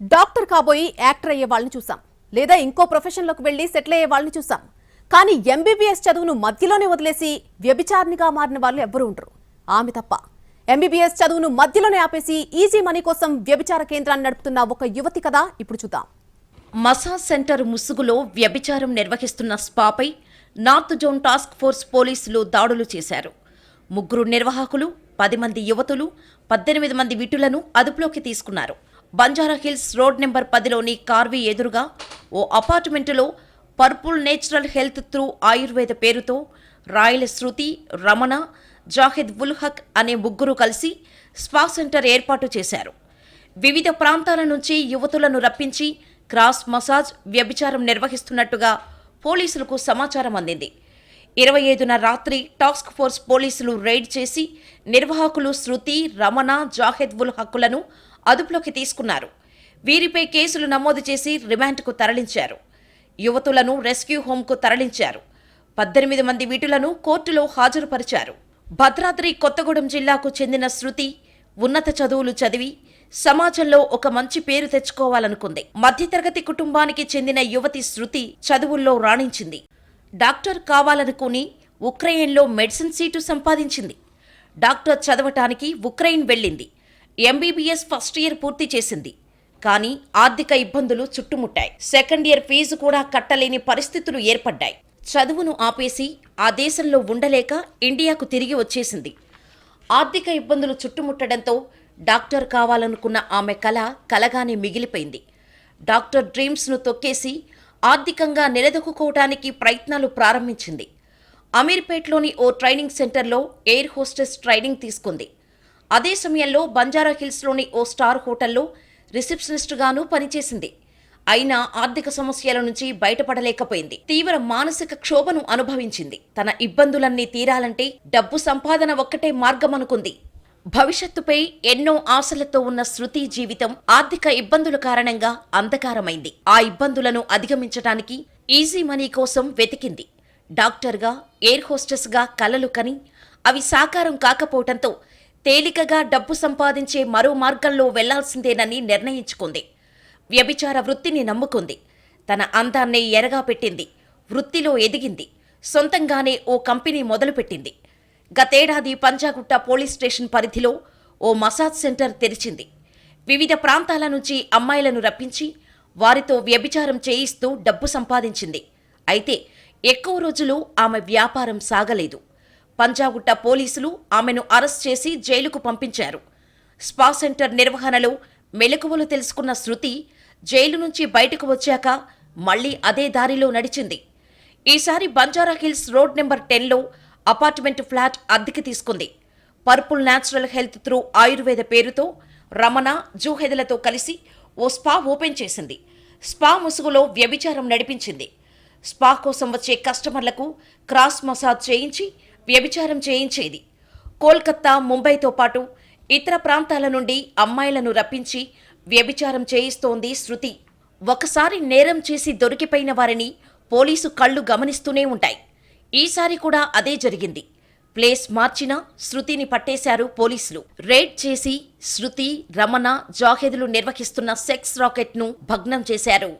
Doctor కాబోయి actor అయ్యే వాళ్ళని చూసాం లేదా ఇంకో ప్రొఫెషన్లోకి వెళ్ళి సెటిల్ అయ్యే వాళ్ళని చూసాం కానీ ఎంబీబీఎస్ చదువును మధ్యలోనే వదిలేసి వ్యభిచారినిగా మారిన వాళ్ళు ఎవ్వరూ ఉండరు. ఆమె తప్ప. ఎంబీబీఎస్ చదువును మధ్యలోనే ఆపేసి ఈజీ మనీ కోసం వ్యభిచార కేంద్రాన్ని నడుపుతున్న ఒక యువతి కదా ఇప్పుడు చూద్దాం. మసాజ్ సెంటర్ ముసుగులో వ్యభిచారం నిర్వహిస్తున్న స్పాపై నార్త్ జోన్ టాస్క్ ఫోర్స్ పోలీసులు దాడులు చేశారు. ముగ్గురు నిర్వాహకులు పది మంది యువతులు పద్దెనిమిది మంది విటులను అదుపులోకి తీసుకున్నారు. బంజారా హిల్స్ రోడ్ నెంబర్ పదిలోని కార్వి ఎదురుగా ఓ అపార్ట్మెంటులో purple natural health through Ayurveda పేరుతో రాయల శృతి రమణ జాహిద్ ఉల్ హక్ అనే ముగ్గురు కలిసి స్పా సెంటర్ ఏర్పాటు చేశారు. వివిధ ప్రాంతాల నుంచి యువతులను రప్పించి క్రాస్ మసాజ్ వ్యభిచారం నిర్వహిస్తున్నట్టుగా పోలీసులకు సమాచారం అందింది. ఇరవై ఐదున రాత్రి టాస్క్ ఫోర్స్ పోలీసులు రైడ్ చేసి నిర్వాహకులు శృతి రమణ జాహెద్ ఉల్ హక్కులను అదుపులోకి తీసుకున్నారు. వీరిపై కేసులు నమోదు చేసి రిమాండ్కు తరలించారు. యువతులను రెస్క్యూ హోంకు తరలించారు. పద్దెనిమిది మంది వీటులను కోర్టులో హాజరుపరిచారు. భద్రాద్రి కొత్తగూడెం జిల్లాకు చెందిన శృతి ఉన్నత చదువులు చదివి సమాజంలో ఒక మంచి పేరు తెచ్చుకోవాలనుకుంది. మధ్యతరగతి కుటుంబానికి చెందిన యువతి శృతి చదువుల్లో రాణించింది. డాక్టర్ కావాలనుకుని ఉక్రెయిన్లో మెడిసిన్ సీటు సంపాదించింది. డాక్టర్ చదవటానికి ఉక్రెయిన్ వెళ్ళింది. ఎంబీబీఎస్ ఫస్ట్ ఇయర్ పూర్తి చేసింది. కానీ ఆర్థిక ఇబ్బందులు చుట్టుముట్టాయి. సెకండ్ ఇయర్ ఫీజు కూడా కట్టలేని పరిస్థితులు ఏర్పడ్డాయి. చదువును ఆపేసి ఆ దేశంలో ఉండలేక ఇండియాకు తిరిగి వచ్చేసింది. ఆర్థిక ఇబ్బందులు చుట్టుముట్టడంతో డాక్టర్ కావాలనుకున్న ఆమె కల కలగానే మిగిలిపోయింది. డాక్టర్ డ్రీమ్స్ను తొక్కేసి ఆర్థికంగా నిలదొక్కుకోవటానికి ప్రయత్నాలు ప్రారంభించింది. అమీర్పేట్లోని ఓ ట్రైనింగ్ సెంటర్లో ఎయిర్ హోస్టెస్ ట్రైనింగ్ తీసుకుంది. అదే సమయంలో బంజారా హిల్స్లోని ఓ స్టార్ హోటల్లో రిసెప్షనిస్టుగానూ పనిచేసింది. అయినా ఆర్థిక సమస్యల నుంచి బయటపడలేకపోయింది. తీవ్ర మానసిక క్షోభను అనుభవించింది. తన ఇబ్బందులన్నీ తీరాలంటే డబ్బు సంపాదన ఒక్కటే మార్గమనుకుంది. భవిష్యత్తుపై ఎన్నో ఆశలతో ఉన్న శృతి జీవితం ఆర్థిక ఇబ్బందుల కారణంగా అంధకారమైంది. ఆ ఇబ్బందులను అధిగమించడానికి ఈజీ మనీ కోసం వెతికింది. డాక్టర్గా ఎయిర్ హోస్టెస్గా కలలు కని అవి సాకారం కాకపోవటంతో తేలికగా డబ్బు సంపాదించే మరో మార్గంలో వెళ్ళాల్సిందేనని నిర్ణయించుకుంది. వ్యభిచార వృత్తిని నమ్ముకుంది. తన అందాన్నే ఎరగా పెట్టింది వృత్తిలో ఎదిగింది. సొంతంగానే ఓ కంపెనీ మొదలుపెట్టింది. గతేడాది పంజాగుట్ట పోలీస్ స్టేషన్ పరిధిలో ఓ మసాజ్ సెంటర్ తెరిచింది. వివిధ ప్రాంతాల నుంచి అమ్మాయిలను రప్పించి వారితో వ్యభిచారం చేయిస్తూ డబ్బు సంపాదించింది. అయితే ఎక్కువ రోజులు ఆమె వ్యాపారం సాగలేదు. పంజాగుట్ట పోలీసులు ఆమెను అరెస్ట్ చేసి జైలుకు పంపించారు. స్పా సెంటర్ నిర్వహణలో మెలకువలు తెలుసుకున్న శృతి జైలు నుంచి బయటకు వచ్చాక మళ్ళీ అదే దారిలో నడిచింది. ఈసారి బంజారా హిల్స్ రోడ్ నెంబర్ టెన్లో అపార్ట్మెంట్ ఫ్లాట్ అద్దెకి తీసుకుంది. Purple natural health through Ayurveda పేరుతో రమణ జూహెదలతో కలిసి ఓ స్పా ఓపెన్ చేసింది. స్పా ముసుగులో వ్యభిచారం నడిపించింది. స్పా కోసం వచ్చే కస్టమర్లకు క్రాస్ మసాజ్ చేయించి వ్యభిచారం చేయించేది. కోల్కత్తా ముంబైతో పాటు ఇతర ప్రాంతాల నుండి అమ్మాయిలను రప్పించి వ్యభిచారం చేయిస్తోంది శృతి. ఒకసారి నేరం చేసి దొరికిపోయిన వారిని పోలీసు కళ్ళు గమనిస్తూనే ఉంటాయి. ఈసారి కూడా అదే జరిగింది. ప్లేస్ మార్చినా శృతిని పట్టేశారు పోలీసులు. రేడ్ చేసి శృతి రమణ జాహెదులు నిర్వహిస్తున్న సెక్స్ రాకెట్ను భగ్నం చేశారు.